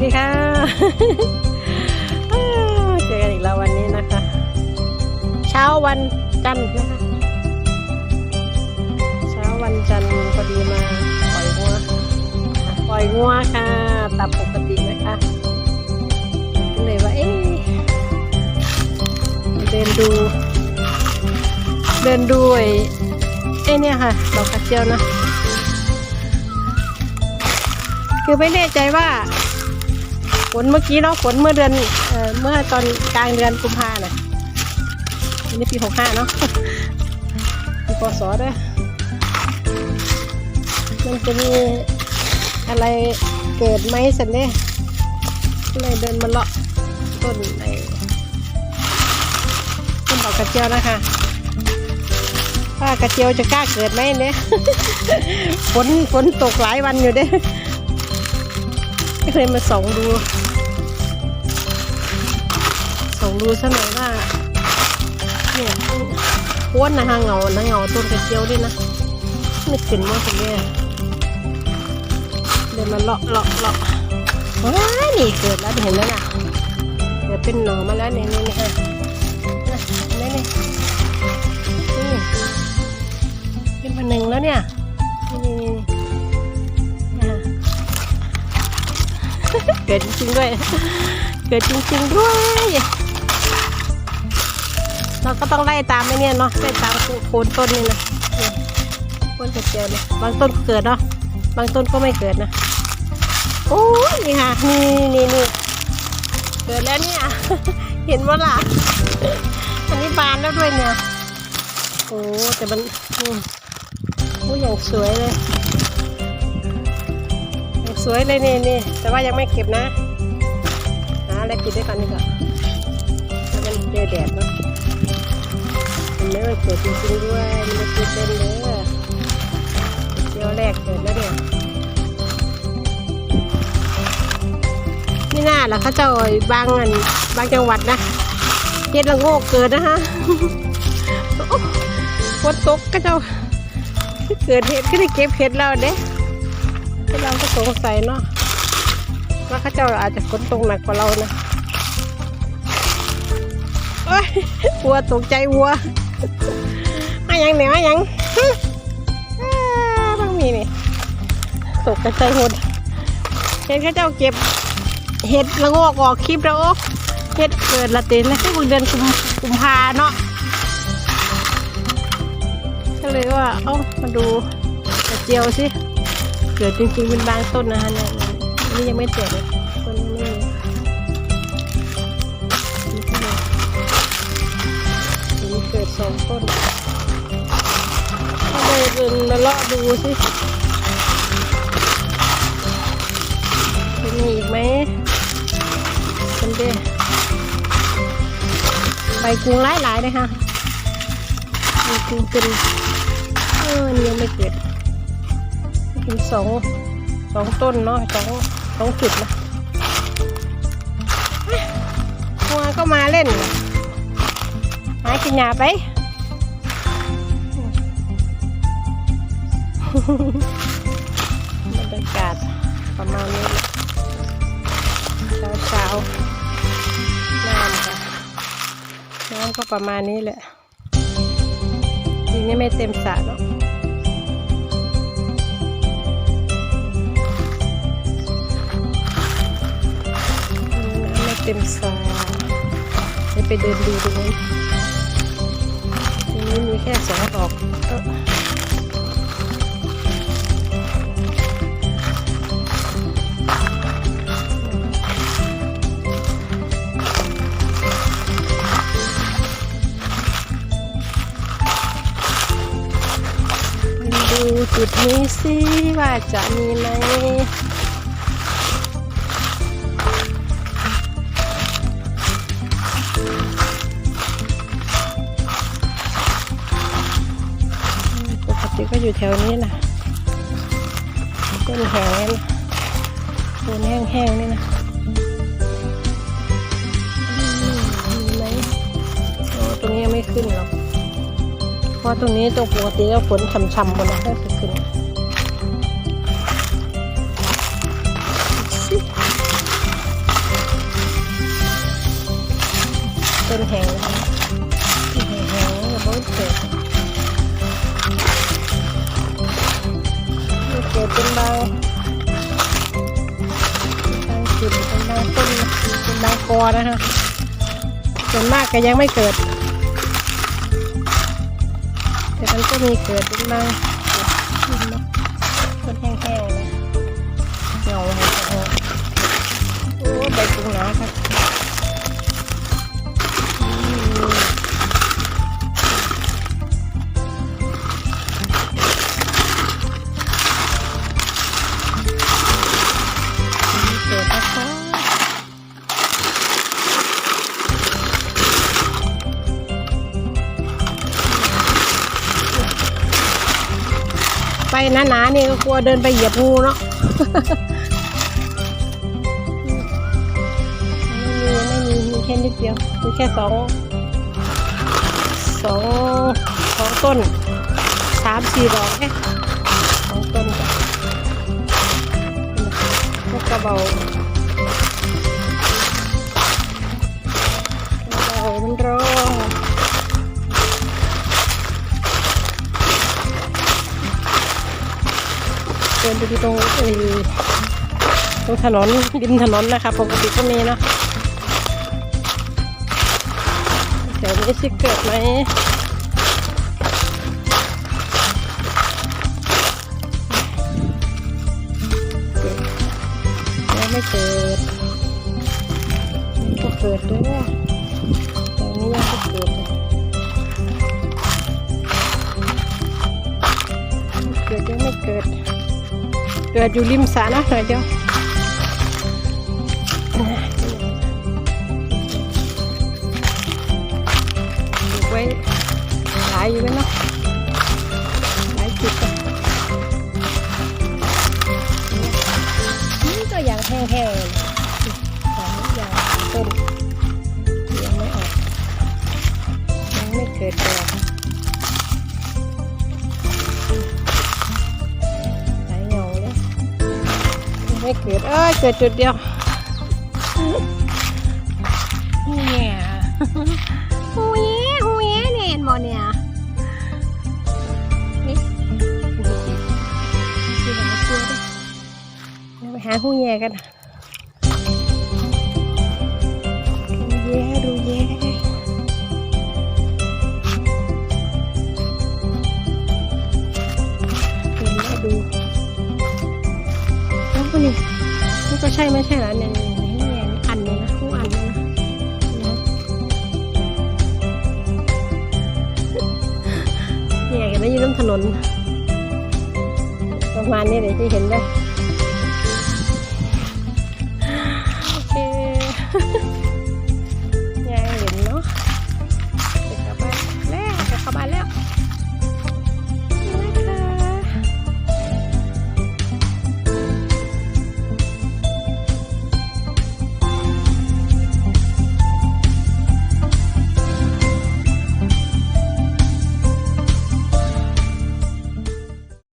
วัสดีค่ะเจอกันอีกแล้ววันนี้นะคะ เช้าวันจันทร์นะคะ เช้าวันจันทร์พอดีมาปล่อยงัวปล่อยงัวค่ะตามปกตินะคะก็เลยว่าเอ๊ะเดินดู เดินดูไอ้ไอ้เนี่ยค่ะดอกกระเจียวนะคือไม่แน่ใจว่า ฝนเมื่อกี้เนาะฝนเมื่อเดือนเอ่อเมื่อตอนกลางเดือนกุมภาน่ะอันนี้ปีหกห้าเนาะปีพศด้วยมันจะมีอะไรเกิดไหมสันเนี่ยก็เลยเดินมาเลาะต้นไอ้ต้นดอกกระเจียวนะคะว่ากระเจียวจะกล้าเกิดไหมเนี่ยฝนฝนตกหลายวันอยู่เด้ไม่เคยมาส่องดู องดูซะหน่อยว่าเนี่ยอ้วนนะฮะเงานะเงาต้นกระเจียวด้วยนะไม่ขึ้นมาตรงนี้เดินมาเลาะเลาะเลาะว้ายนี่เกิดแล้วเห็นไหมน่ะเกิดเป็นหน่อมาแล้วนี่นี่นี่ฮะนะนี่นี่นี่เป็นพันหนึ่งแล้วเนี่ยนี่นี่เกิดจริงๆด้วย เกิดจริงๆด้วย เราก็ต้องไล่ตามไอ้เนี่ยเนาะไล่ตามโคนต้นนี่นะเนี่ยโคนกระเจียวเนี่ยบางต้นเกิดเนาะบางต้นก็ไม่เกิดนะโอ้ยนี่ค่ะนี่นี่นี่เกิดแล้วเนี่ย เห็นว่าล่ะอันนี้บานแล้วด้วยเนี่ยโอ้แต่มันโอ้ยอย่างสวยเลยสวยเลยนี่นี่แต่ว่ายังไม่เก็บนะหาอะไรปิดได้ก่อนนี่ก่อนแล้วมันเจอแดดเนาะ มันไม่ได้เกิดจริงๆด้วยมันไม่ติดเต้นเลยเดี๋ยวแรกเกิดแล้วเนี่ยไม่น่าหรอกเขาเจะอ่อยบางอันบางจังหวัดนะเฮ็ดละโงกเกิดนะฮะโอ้ฝนตกก็เจ้าเกิดเห็ดก็ได้เก็บเห็ดแล้วเด้เราก็สงสัยเนาะว่าเข้าเจ้าอาจจะฝนตกหนักกว่าเรานะโอ้ยวัวตกใจวัว มายังเหนี่ยวมายังฮึอ่างมีนี่ตกกระใจหดเห็นเข้าเจ้าเก็บ เห็ดละโงกออกคลิปแล้วโอ้เห็ดเกิดละเต็นนะที่เดือนกุมกุมภาเนาะก็เลยว่า เอ้ามาดูกระเจียวสิ เกิดจริงๆเป็นบางต้นนะคะเนี่ยนี่ยังไม่แตกเลย สองต้นก็เลยเดินมาเลาะดูสิจะมีอีกไหมเป็นเด้ใบกุ้งหลายๆเลยค่ะใบกุ้งเป็นเออนี่ยังไม่เกิดมีสองสองต้นเนาะสองสองจุดนะงัวก็มาเล่น หากินหญ้าไปบรรยากาศประมาณนี้เช้าเช้าๆน้ำค่ะน้ำก็ประมาณนี้แหละทีนี้ไม่เต็มสระเนาะน้ำไม่เต็มสาให้ไปเดินดูตรงนี้ตรง นี้มีแค่สองดอกเอ้อดูจุดนี้สิว่าจะมีไหม อยู่แถวนี้นะต้นแห้งต้นแห้งๆนี่นะมีไหมอ๋อตรงนี้ไม่ขึ้นหรอกเพราะตรงนี้ตรงปกติก็ฝนช่ำๆบนนั้นก็จะขึ้นต้นแห้งนะ บางกอนะคะส่วนมากก็ยังไม่เกิด แต่มันก็มีเกิดเป็นบางจุดนะต้นแห้งๆนะเงาให้ออกโอ้ใบกุ้งหนาค่ะอื หนาๆนี่ก็กลัวเดินไปเหยียบงูเนาะไม่มีไม่มีมีแค่นิดเดียวมีแค่สองสองสองต้นสามสี่ดอกแค่สองต้นจ้ะนกกระเบากระเบามันร้อง เดินไปที่ตรงเออตรงถนนริมถนนนะคะปกติก็มีเนาะเดี๋ยวนี้สิเกิดไหมยังไม่เกิดก็เกิดด้วยแต่นี้ยังไม่เกิดเลยเกิดยังไม่เกิด เกิดอยู่ริมสระนะหน่อยเดียวไว้หลายอยู่ไหมเนาะ เกิดเอ้ยเกิดจุดเดียวเนี่ยหูยหูยเนี่ยเห็นบ่เนี่ยนี่ไปหาหูแย่กันดูแย่ดู ช่ไม่ใช่เหรอเนี่ยเนี่ยเนี่ยเนี่ยอันเนี่ยนะทุกอันนี่ยนะนะเนี่ยเห็นไหมอยู่ริมถนน ประมาณนี้เดี๋ยวจะเห็นได้